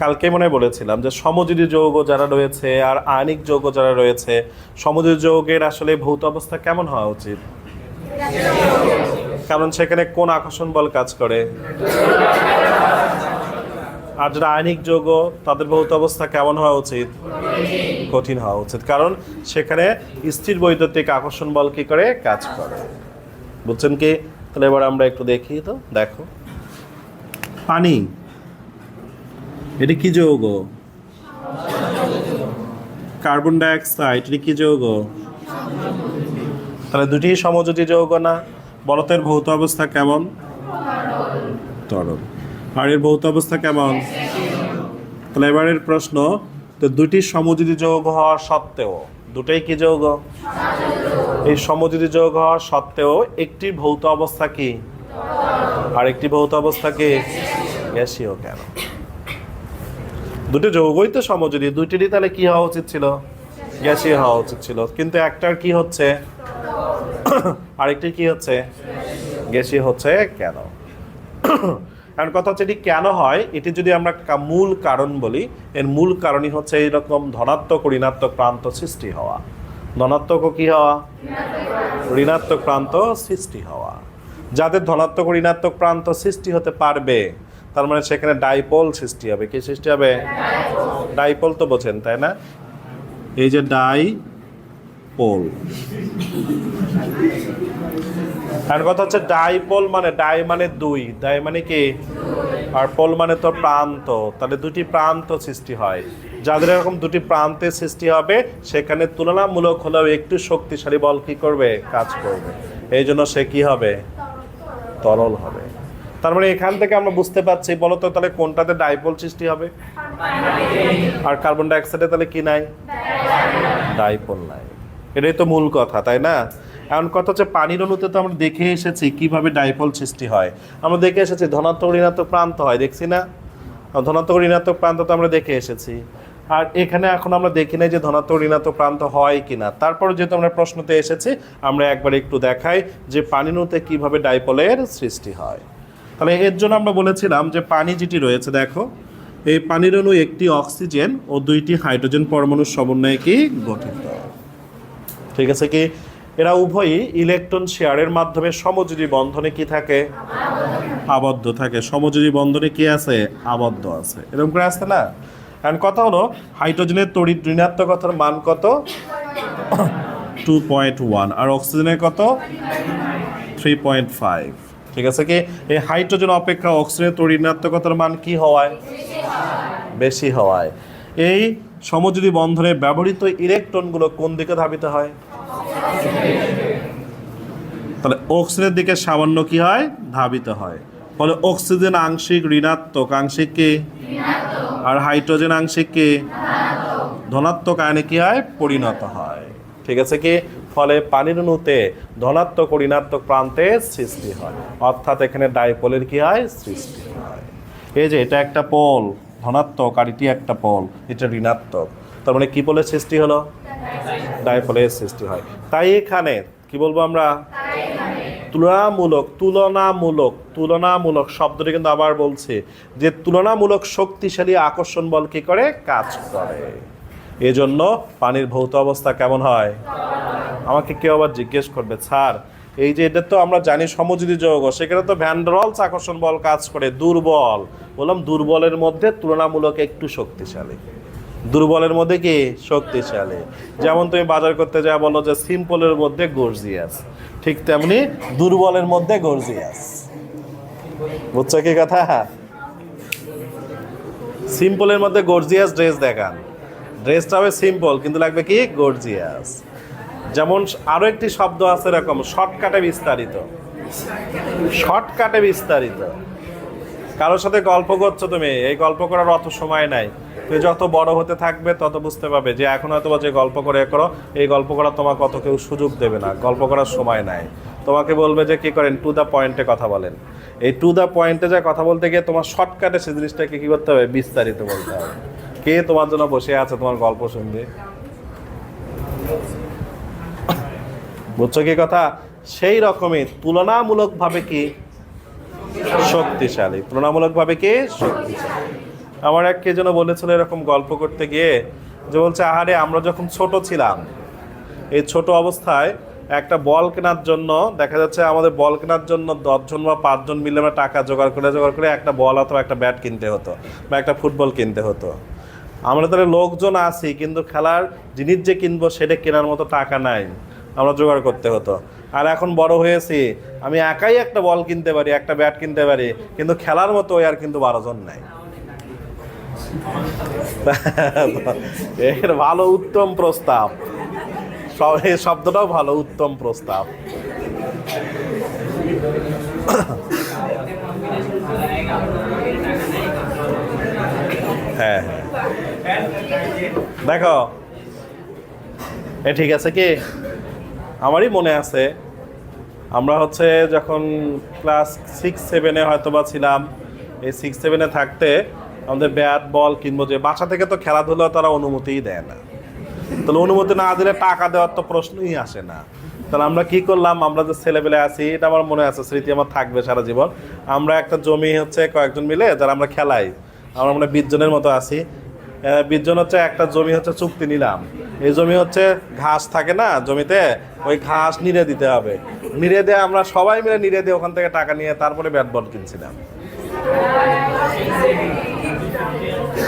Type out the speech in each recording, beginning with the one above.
কালকে মনে বলেছিলাম যে সমযোজী যৌগ যারা রয়েছে আর আয়নিক যৌগ যারা রয়েছে, সমযোজী যৌগের আসলে ভৌত অবস্থা কেমন হওয়া উচিত? কারণ সেখানে কোন আকর্ষণ বল কাজ করে? আর যারা আইনিক যৌগ, তাদের ভৌত অবস্থা কেমন হওয়া উচিত? কঠিন হওয়া উচিত। কারণ সেখানে স্থির বৈদ্যুতিক আকর্ষণ বল কি করে? কাজ করে। বুঝছেন কি? তাহলে এবার আমরা একটু দেখি তো, দেখো। পানি। এটি কি যৌগ? কার্বন ডাইঅক্সাইড এটি কি যৌগ? তাহলে দুটি সমযোজী যৌগ না? বলতের ভৌত অবস্থা কেমন? তরল। আর এর ভৌত অবস্থা কেমন? তাহলে এবারের প্রশ্ন তো দুটি সমযোজী যৌগ হওয়া সত্ত্বেও দুটোই কি যৌগ? এই সমযোজী যৌগ হওয়া সত্ত্বেও একটি ভৌত অবস্থা কি? আর একটি ভৌত অবস্থা কি? গ্যাসীয় কেন? দুটো যৌগই তো সমযোজী। দুইটিরই তাহলে কি হওয়া উচিত ছিল? গ্যাসীয় হওয়া উচিত ছিল। কিন্তু একটার কি হচ্ছে? আরেকটি কি হচ্ছে? গ্যাসীয় হচ্ছে কেন? কারণ কথা হচ্ছে এটি কেন হয়? এটি যদি আমরা মূল কারণ বলি, এর মূল কারণই হচ্ছে এইরকম ধনাত্মক ঋণাত্মক প্রান্ত সৃষ্টি হওয়া। ধনাত্মক কি হওয়া? ঋণাত্মক প্রান্ত সৃষ্টি হওয়া। যাদের ধনাত্মক ঋণাত্মক প্রান্ত সৃষ্টি হতে পারবে তার মানে সেখানে ডাইপোল সৃষ্টি হবে। কি সৃষ্টি হবে? ডাইপোল তো বোঝেন, তাই না? এই যে ডাই পোল আর কথা হচ্ছে ডাইপোল মানে ডাই মানে দুই, ডাই মানে কি? আর পোল মানে তো প্রান্ত, তাহলে দুটি প্রান্ত সৃষ্টি হয়। যাদের এরকম দুটি প্রান্তের সৃষ্টি হবে, সেখানে তুলনামূলক হলেও একটু শক্তিশালী বল কি করবে? কাজ করবে। এই জন্য সে কি হবে? তরল হবে। তার মানে এখান থেকে আমরা বুঝতে পারছি, বলতো তাহলে কোনটাতে ডাইপোল সৃষ্টি হবে? আর কার্বন ডাইঅক্সাইডে তাহলে কি নাই? ডাইপোল নাই। এটাই তো মূল কথা, তাই না? এমন কথা হচ্ছে পানির অণুতে তো আমরা দেখে এসেছি কীভাবে ডাইপোল সৃষ্টি হয়। আমরা দেখে এসেছি ধনাত্মক ঋণাত্মক প্রান্ত হয়, দেখছি না? ধনাত্মক ঋণাত্মক প্রান্ত তো আমরা দেখে এসেছি। আর এখানে এখন আমরা দেখি না যে ধনাত্মক ঋণাত্মক প্রান্ত হয় কি না তারপরে যেহেতু আমরা প্রশ্নতে এসেছি, আমরা একবার একটু দেখাই যে পানির অণুতে কীভাবে ডাইপোলের সৃষ্টি হয়। তাহলে এর জন্য আমরা বলেছিলাম যে পানি যেটি রয়েছে, দেখো, এই পানির অণু একটি অক্সিজেন ও দুইটি হাইড্রোজেন পরমাণুর সমন্বয়ে কি গঠিত। ঠিক আছে কি? এরা উভয়ই ইলেকট্রন শেয়ারের মাধ্যমে সমযোজী বন্ধনে কি থাকে? আবদ্ধ থাকে। সমযোজী বন্ধনে কি আছে? আবদ্ধ আছে। এরকম করে আসছে না? এখন কথা হলো, হাইড্রোজেনের তড়িৎ ঋণাত্মকতার মান কত? টু পয়েন্ট ওয়ান আর অক্সিজেনের কত? থ্রি পয়েন্ট ফাইভ ঠিক আছে কি? এই হাইড্রোজেন অপেক্ষা অক্সিজেনের তড়িৎ ঋণাত্মকতার মান কি হওয়ায়? বেশি হওয়ায়। এই সমযোজী বন্ধনে ব্যবহৃত ইলেকট্রনগুলো কোন দিকে ধাবিত হয়? তাহলে অক্সিজেনের দিকে সামান্য কি হয়? ধাবিত হয়। ফলে অক্সিজেন আংশিক ঋণাত্মক আংশিক কি? আর হাইড্রোজেন আংশিক কি? ধনাত্মক। আয়নে কি হয়? পরিণত হয়। ঠিক আছে কি? ফলে পানির অণুতে ধনাত্মক ঋণাত্মক প্রান্তে সৃষ্টি হয়। অর্থাৎ এখানে ডাইপোলের কি হয়? সৃষ্টি হয়। এই যে এটা একটা পোল, ধনাত্মক আর এটি একটা পোল, এটা ঋণাত্মক। তার মানে কি পোলের সৃষ্টি হলো? ডাইপোলের সৃষ্টি হয়। তাই এখানে কি বলব আমরা? তুলনামূলক তুলনামূলক তুলনামূলক শব্দটি কিন্তু আবার বলছে যে তুলনামূলক শক্তিশালী আকর্ষণ বল কি করে? কাজ করে। এজন্য পানির ভৌত অবস্থা কেমন হয়? আমাকে কেউ আবার জিজ্ঞেস করবে, স্যার, এই যে এটা তো আমরা জানি সমযোজী যৌগ, সেখানে তো ভ্যান্ডরলস আকর্ষণ বল কাজ করে, দুর্বল। বললাম, দুর্বলের মধ্যে তুলনামূলক একটু শক্তিশালী। দুর্বলের মধ্যে কি? শক্তিশালী। যেমন তুমি বাজার করতে যা বলো যে, সিম্পলের মধ্যে গর্জিয়াস। ঠিক তেমনি দুর্বলের মধ্যে গর্জিয়াস। বুঝছ কি কথা? সিম্পলের মধ্যে গর্জিয়াস ড্রেস দেখান। ড্রেসটা হবে সিম্পল, কিন্তু লাগবে কি? গর্জিয়াস যেমন আরও একটি শব্দ আছে এরকম শর্টকাটে বিস্তারিত। শর্টকাটে বিস্তারিত। কারোর সাথে গল্প করছ তুমি? এই গল্প করার অত সময় নাই। তুমি যত বড় হতে থাকবে, তত বুঝতে পারবে যে এখন হয়তো যে গল্প করে করো, এই গল্প করার তোমার অত কেউ সুযোগ দেবে না। গল্প করার সময় নাই। তোমাকে বলবে যে, কি করেন? টু দ্য পয়েন্টে কথা বলেন। এই টু দ্য পয়েন্টে যা কথা বলতে গিয়ে তোমার শর্টকাটে সে জিনিসটাকে কী করতে হবে? বিস্তারিত বলতে হবে। কে তোমার জন্য বসে আছে তোমার গল্প শুনবে? বুঝছ কি কথা? সেই রকমই তুলনামূলকভাবে কি শক্তিশালী। তুলনামূলকভাবে কি? শক্তিশালী। আমার এক কে যেন বলেছিল এরকম গল্প করতে গিয়ে যে বলছে, আহারে, আমরা যখন ছোট ছিলাম, এই ছোট অবস্থায় একটা বল কেনার জন্য, দেখা যাচ্ছে আমাদের বল কেনার জন্য দশজন বা পাঁচজন মিলে আমরা টাকা জোগাড় করে জোগাড় করে একটা বল অথবা একটা ব্যাট কিনতে হতো বা একটা ফুটবল কিনতে হতো। আমরা তাহলে লোকজন আছি, কিন্তু খেলার জিনিস যে কিনবো সেটা কেনার মতো টাকা নাই। আমরা জোগাড় করতে হতো। আর এখন বড় হয়েছি, আমি একাই একটা বল কিনতে পারি, একটা ব্যাট কিনতে পারি, কিন্তু খেলার মতো আর কিন্তু বারো জন নাই। এর ভালো উত্তম প্রস্তাব। এই শব্দটাও ভালো, উত্তম প্রস্তাব। হ্যাঁ হ্যাঁ। দেখো। এ ঠিক আছে কি? আমারই মনে আছে, আমরা হচ্ছে যখন ক্লাস সিক্স সেভেনে হয়তো বা ছিলাম, এই সিক্স সেভেনে থাকতে আমাদের ব্যাট বল কিনবো যে বাসা থেকে তো খেলাধুলা তারা অনুমতিই দেয় না। তাহলে অনুমতি না দিলে টাকা দেওয়ার তো প্রশ্নই আসে না। তাহলে আমরা কি করলাম? আমরা যে ছেলেবেলে আছি, এটা আমার মনে আছে, স্মৃতি আমার থাকবে সারা জীবন। আমরা একটা জমি হচ্ছে কয়েকজন মিলে, যারা আমরা খেলাই, আমরা মানে বিশ জনের মতো আছি আহ, বিশ হচ্ছে একটা জমি হচ্ছে চুক্তি নিলাম। এই জমি হচ্ছে ঘাস থাকে না জমিতে ওই ঘাস নিড়ে দিতে হবে। নিড়ে দিয়ে আমরা সবাই মিলে নিড়ে দিয়ে ওখান থেকে টাকা নিয়ে তারপরে ব্যাট বল কিনছিলাম।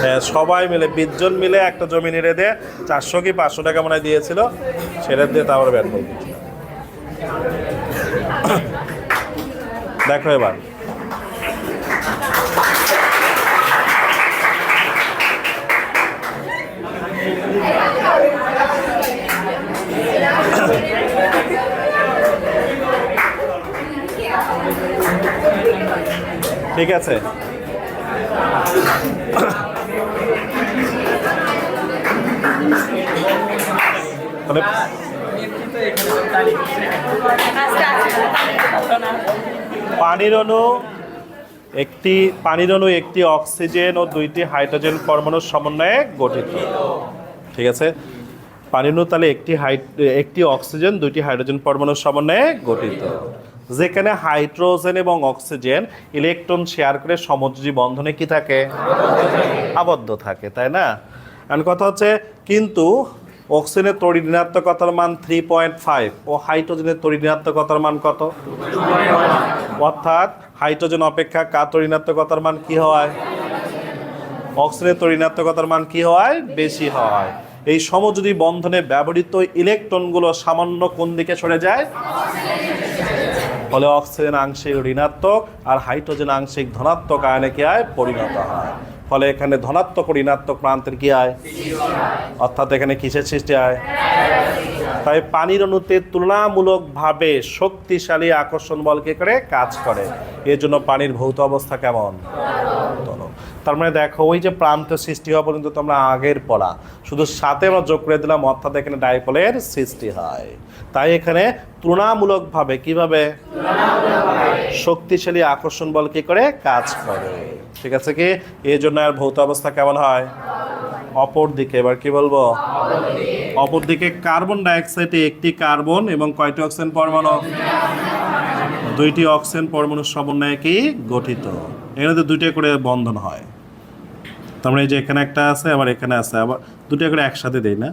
হ্যাঁ সবাই মিলে বিশজন মিলে একটা জমি নিড়ে দিয়ে চারশো কি পাঁচশো টাকা মনে দিয়েছিল সেটা দিয়ে তারপরে ব্যাট বল কিনছিলাম। দেখো এবার। ঠিক আছে। তাহলে পানির অণু একটি পানির অণু একটি অক্সিজেন ও দুইটি হাইড্রোজেন পরমাণুর সমন্বয়ে গঠিত। ঠিক আছে? পানির অণু তাহলে একটি হাই, একটি অক্সিজেন, দুইটি হাইড্রোজেন পরমাণুর সমন্বয়ে গঠিত। যেখানে হাইড্রোজেন এবং অক্সিজেন ইলেকট্রন শেয়ার করে সমযোজী বন্ধনে কি থাকে? আবদ্ধ থাকে, তাই না? কথা হচ্ছে, কিন্তু অক্সিজেনের তড়ি ঋণাত্মকতার মান থ্রি পয়েন্ট ফাইভ ও হাইড্রোজেনের তড়ি ঋণাত্মকতার মান কত? অর্থাৎ হাইড্রোজেন অপেক্ষা কার তড়ি ঋণাত্মকতার মান কি হয়? অক্সিজেনের তড়ি ঋণাত্মকতার মান কি হয়? বেশি হয়। এই সমযোজী বন্ধনে ব্যবহৃত ইলেকট্রনগুলো সামান্য কোন দিকে সরে যায়? ফলে অক্সিজেন আংশিক ঋণাত্মক আর হাইড্রোজেন আংশিক ধনাত্মক আয়নে কি আয়? পরিণত হয়। ফলে এখানে ধনাত্মক ঋণাত্মক প্রান্তের কি আয়? অর্থাৎ এখানে কিসের সৃষ্টি হয় তাই পানির অণুতে তুলনামূলকভাবে শক্তিশালী আকর্ষণ বলকে করে কাজ করে। এর জন্য পানির ভৌত অবস্থা কেমন। তার মানে দেখো, ওই যে প্রান্ত সৃষ্টি হওয়া পর্যন্ত তোমরা আগের পড়া। শুধু সাথে আমরা যোগ করে দিলাম, অর্থাৎ এখানে ডাইপোলের সৃষ্টি হয়। তাই এখানে তুলনামূলকভাবে কীভাবে? শক্তিশালী আকর্ষণ বল কি করে? কাজ করে। ঠিক আছে কি? এই জন্য আর ভৌত অবস্থা কেমন হয়? অপর দিকে, এবার কি বলব? অপর দিকে কার্বন ডাইঅক্সাইডে একটি কার্বন এবং কয়টি অক্সিজেন পরমাণু? দুইটি অক্সিজেন পরমাণুর সমন্বয়ে কি গঠিত? এখানে দুইটা করে বন্ধন হয়। তার মানে এই যে এখানে একটা আছে আবার এখানে আছে। আবার দুটো করে একসাথে দেই না?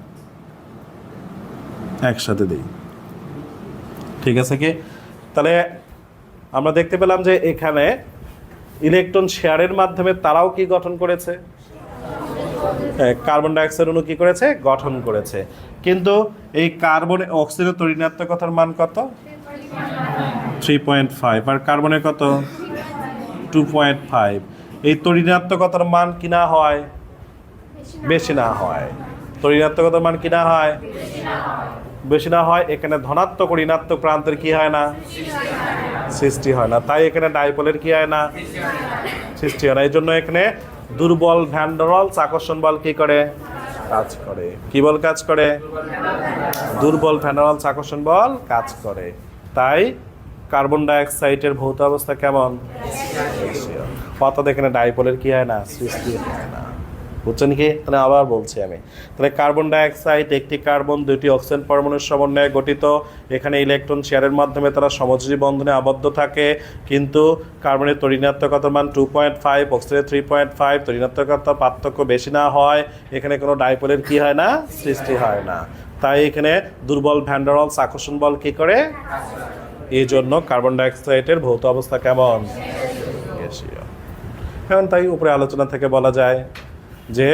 একসাথে দেই। ঠিক আছে কি? তাহলে আমরা দেখতে পেলাম যে এখানে ইলেকট্রন শেয়ারের মাধ্যমে তারাও কি গঠন করেছে? কার্বন ডাইঅক্সাইড অণু কি করেছে? গঠন করেছে। কিন্তু এই কার্বন অক্সিজেনের তরিণাত্মকতার মান কত? থ্রি পয়েন্ট ফাইভ আর কার্বনের কত? টু পয়েন্ট ফাইভ এই তরিণাত্মকতার মান কি না হয়? বেশি না হয়। তরিণাত্মকতার মান কি না হয়? বেশি না হয়। এখানে ধনাত্মক ঋণাত্মক প্রান্তের কি হয় না? সৃষ্টি হয় না। তাই এখানে ডাইপোলের কি হয় না? সৃষ্টি হয় না। এই জন্য এখানে দুর্বল ভ্যান্ডারলস আকর্ষণ বল কি করে? কাজ করে। কি বল কাজ করে? দুর্বল ভ্যান্ডারলস আকর্ষণ বল কাজ করে। তাই কার্বন ডাইঅক্সাইডের ভৌত অবস্থা কেমন? হয়। অর্থাৎ এখানে ডাইপোলের কি হয় না সৃষ্টি হয় না। বুঝছেন কি তাহলে আবার বলছি আমি। তাহলে কার্বন ডাইঅক্সাইড একটি কার্বন, দুইটি অক্সিজেন পরমাণুর সমন্বয়ে গঠিত। এখানে ইলেকট্রন শেয়ারের মাধ্যমে তারা সমযোজী বন্ধনে আবদ্ধ থাকে। কিন্তু কার্বনের তরিণাত্মকতার মান টু পয়েন্ট ফাইভ অক্সিজেনের থ্রি পয়েন্ট ফাইভ তরিণাত্মকতার পার্থক্য বেশি না হয়। এখানে কোনো ডাইপোলের কি হয় না, সৃষ্টি হয় না। তাই এখানে দুর্বল ভ্যান্ডারলস আকর্ষণ বল কি করে? এই জন্য কার্বন ডাইঅক্সাইডের ভৌত অবস্থা কেমন? এখন তাই উপরে আলোচনা থেকে বলা যায় যে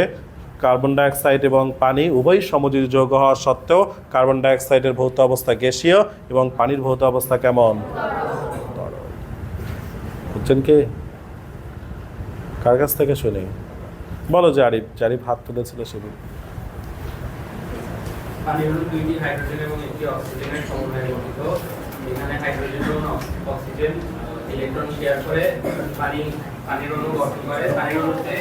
কার্বন ডাইঅক্সাইড এবং পানি উভয় সমযোজী যৌগ হওয়া সত্ত্বেও কার্বন ডাইঅক্সাইডের ভৌত অবস্থা গ্যাসীয় এবং পানির ভৌত অবস্থা কেমন। বুঝছেন কি? কার কাছ থেকে শুনি? বলো যে আরিফ যে আরিফ হাত তুলেছিল দুইটি হাইড্রোজেন এবং একটি অক্সিজেনের সমন্বয়ে গঠিত। এখানে হাইড্রোজেন এবং অক্সিজেন ইলেকট্রন শেয়ার করে, পানি পানির অণু গঠন করে পানির অণুতে